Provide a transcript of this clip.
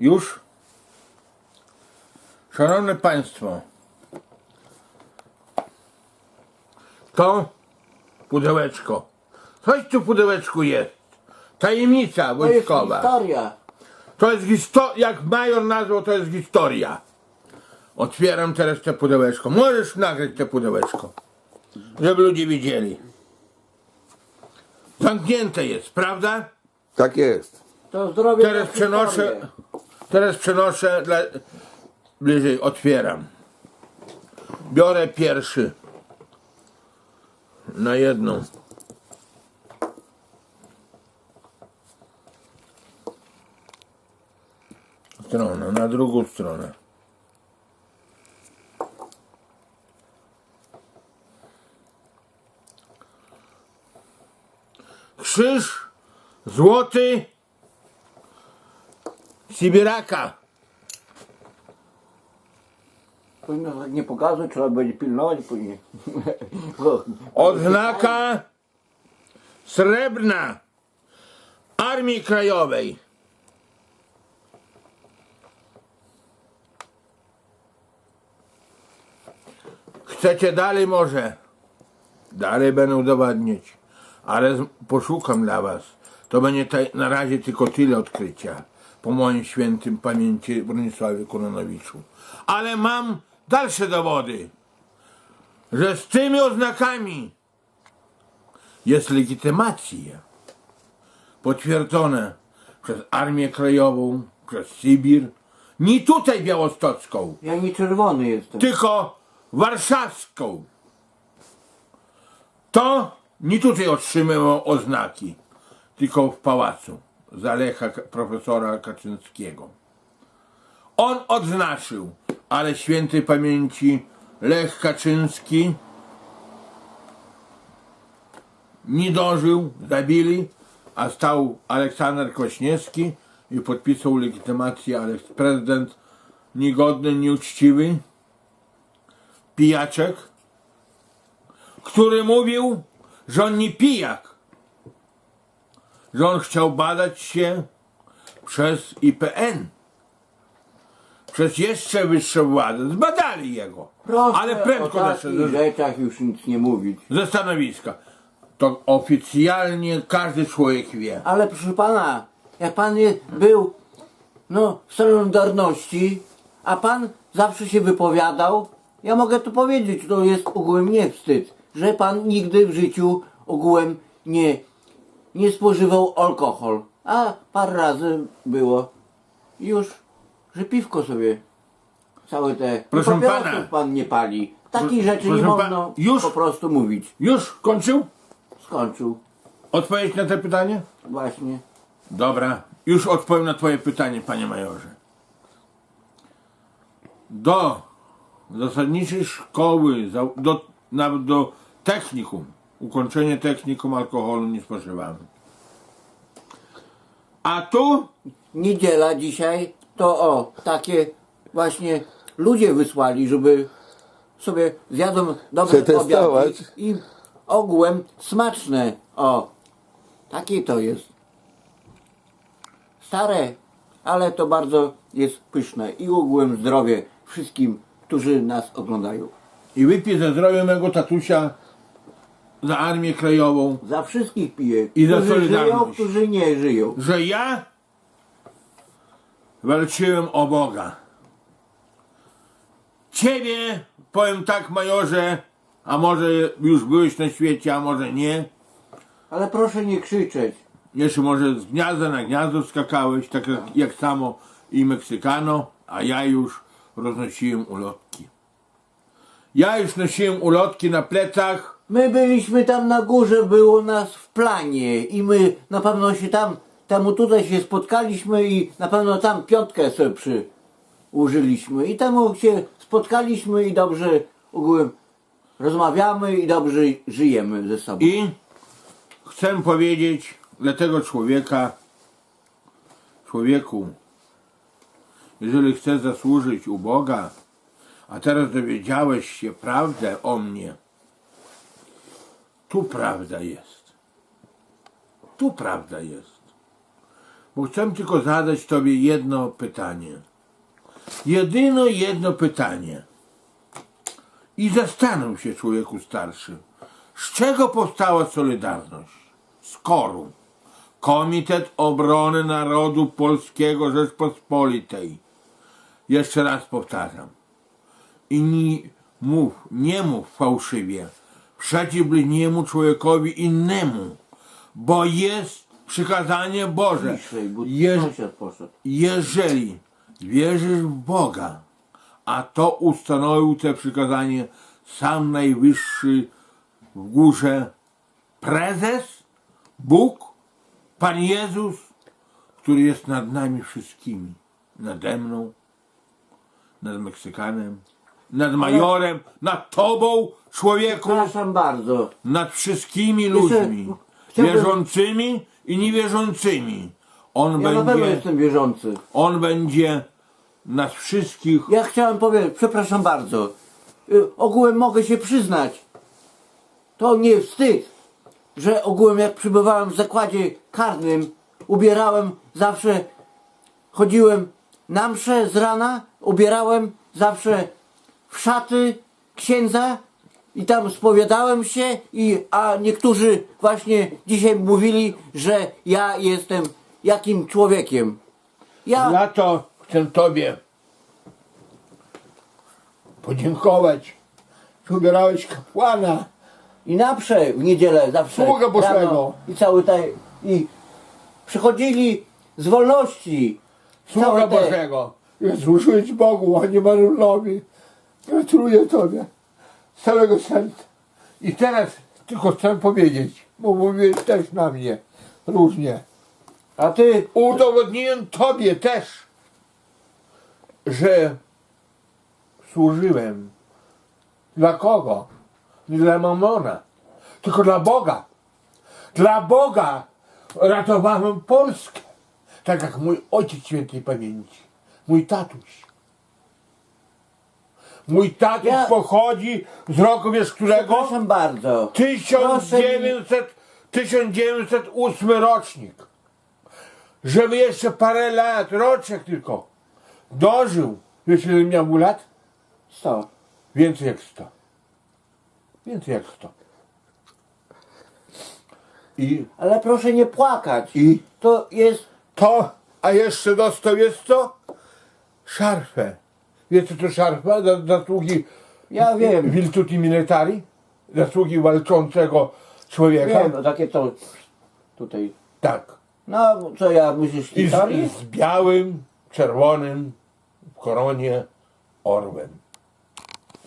Już? Szanowne Państwo, to pudełeczko. Coś tu w pudełeczku jest. Tajemnica To jest wojskowa. historia. To jest historia, jak major nazwał, to jest historia. Otwieram teraz te pudełeczko. Możesz nagrać te pudełeczko, żeby ludzie widzieli. Zamknięte jest, prawda? Tak jest. To zdrowie Teraz przenoszę, historię. Teraz przenoszę dla, bliżej, otwieram. Biorę pierwszy na jedną. Stronę, na drugą stronę. Krzyż złoty Sibiraka. Nie pokazać, trzeba będzie pilnować później. Odznaka srebrna Armii Krajowej. Chcecie dalej może? Dalej będę udowadniać, ale poszukam dla was. To będzie na razie tylko tyle odkrycia po moim świętym pamięci Bronisławie Kononowiczu. Ale mam dalsze dowody że z tymi oznakami jest legitymacja potwierdzona przez Armię Krajową, przez Sybir, nie tutaj białostocką, Ja nie czerwony jestem. tylko warszawską. To nie tutaj otrzymywał oznaki, tylko w pałacu za Lecha K- profesora Kaczyńskiego. On odznaczył, ale świętej pamięci Lech Kaczyński nie dożył, zabili, a stał Aleksander Kwaśniewski i podpisał legitymację, ale prezydent niegodny, nieuczciwy, pijaczek, który mówił, że on nie pijak, że on chciał badać się przez IPN, przez jeszcze wyższe władze. Zbadali jego, Proszę ale prędko o takich rzeczach już nic nie mówić. ze stanowiska. To oficjalnie każdy człowiek wie. Ale proszę pana, jak pan je, był no, w Solidarności, a pan zawsze się wypowiadał, ja mogę to powiedzieć, to jest ogółem nie wstyd, że pan nigdy w życiu ogółem nie, nie spożywał alkohol. A parę razy było już, że piwko sobie całe te Proszę pana. pan nie pali. Takich rzeczy nie proszę pa- można już? po prostu mówić. Już kończył? Skończył. Odpowiedź na te pytanie? Właśnie. Dobra, już odpowiem na Twoje pytanie, panie majorze. Do zasadniczej szkoły, za- do, nawet do technikum, ukończenie technikum alkoholu nie spożywamy. A tu niedziela dzisiaj, to o, takie właśnie ludzie wysłali, żeby sobie zjadą dobre Przetestować. obiady i ogółem smaczne, o, takie to jest. Stare, ale to bardzo jest pyszne i ogółem zdrowie wszystkim, którzy nas oglądają. i wypij ze zdrowia mego tatusia za Armię Krajową, Za wszystkich piję, I za którzy żyją, Solidarność. którzy nie żyją. że ja walczyłem o Boga. Ciebie, powiem tak, majorze, a może już byłeś na świecie, a może nie. Ale proszę nie krzyczeć. Jeszcze może z gniazda na gniazdo skakałeś, tak jak, jak samo i Meksykano, a ja już roznosiłem ulotki. Ja już nosiłem ulotki na plecach, My byliśmy tam na górze, było nas w planie i my na pewno się tam, temu tutaj się spotkaliśmy i na pewno tam piątkę sobie przy użyliśmy i temu się spotkaliśmy i dobrze ogółem rozmawiamy i dobrze żyjemy ze sobą. I chcę powiedzieć dla tego człowieka, człowieku, jeżeli chcesz zasłużyć u Boga, a teraz dowiedziałeś się prawdę o mnie, tu prawda jest. Tu prawda jest. Bo chcę tylko zadać Tobie jedno pytanie. Jedyno jedno pytanie. I zastanów się, człowieku starszy. Z czego powstała Solidarność? Z koru. Komitet Obrony Narodu Polskiego Rzeczpospolitej. Jeszcze raz powtarzam. I nie mów, nie mów fałszywie przeciw bliźniemu człowiekowi innemu, bo jest przykazanie Boże. Jeżeli wierzysz w Boga, a to ustanowił te przykazanie sam najwyższy w górze prezes, Bóg, Pan Jezus, który jest nad nami wszystkimi, nade mną, nad Meksykanem, nad majorem, nad tobą, człowieku, Przepraszam bardzo. nad wszystkimi ludźmi, chciałbym- wierzącymi i niewierzącymi. On Ja na pewno będzie, jestem wierzący. on będzie nas wszystkich Ja chciałem powiedzieć, przepraszam bardzo. Y, ogółem mogę się przyznać. To nie wstyd, że ogółem jak przybywałem w zakładzie karnym, ubierałem zawsze, chodziłem na mszę z rana, ubierałem zawsze w szaty księdza i tam spowiadałem się, i, a niektórzy właśnie dzisiaj mówili, że ja jestem jakim człowiekiem. Ja Za to chcę Tobie podziękować. że Ubierałeś kapłana. I na msze w niedzielę zawsze. Sługa Bożego. rano I cały taj. I przychodzili z wolności. Sługa Całe te- Bożego. Służyć Bogu, a nie Marylowi. Gratuluję Tobie. Z całego serca. I teraz tylko chcę powiedzieć, bo mówisz też na mnie różnie. A ty Udowodniłem Tobie też, że służyłem. Dla kogo? Nie dla Mamona, tylko dla Boga. Dla Boga ratowałem Polskę. Tak jak mój ojciec świętej pamięci, mój tatuś. Mój tatuś Ja- pochodzi z roku, wiesz którego? przepraszam bardzo. Proszę mi- 1900, 1908 rocznik. Żeby jeszcze parę lat, roczek tylko, dożył. Wiesz ile miał mu lat? Co? Więcej jak 100. Więcej jak 100. I Ale proszę nie płakać. I? To jest. to, a jeszcze dostał jest co? Szarfę. Wiecie co szarfa? Za- Zasługi Ja wiem. Virtuti Militari? Zasługi walczącego człowieka? Wiem, takie to. Tutaj. Tak. No, co ja myślisz I z, historii? z białym, czerwonym w koronie orłem.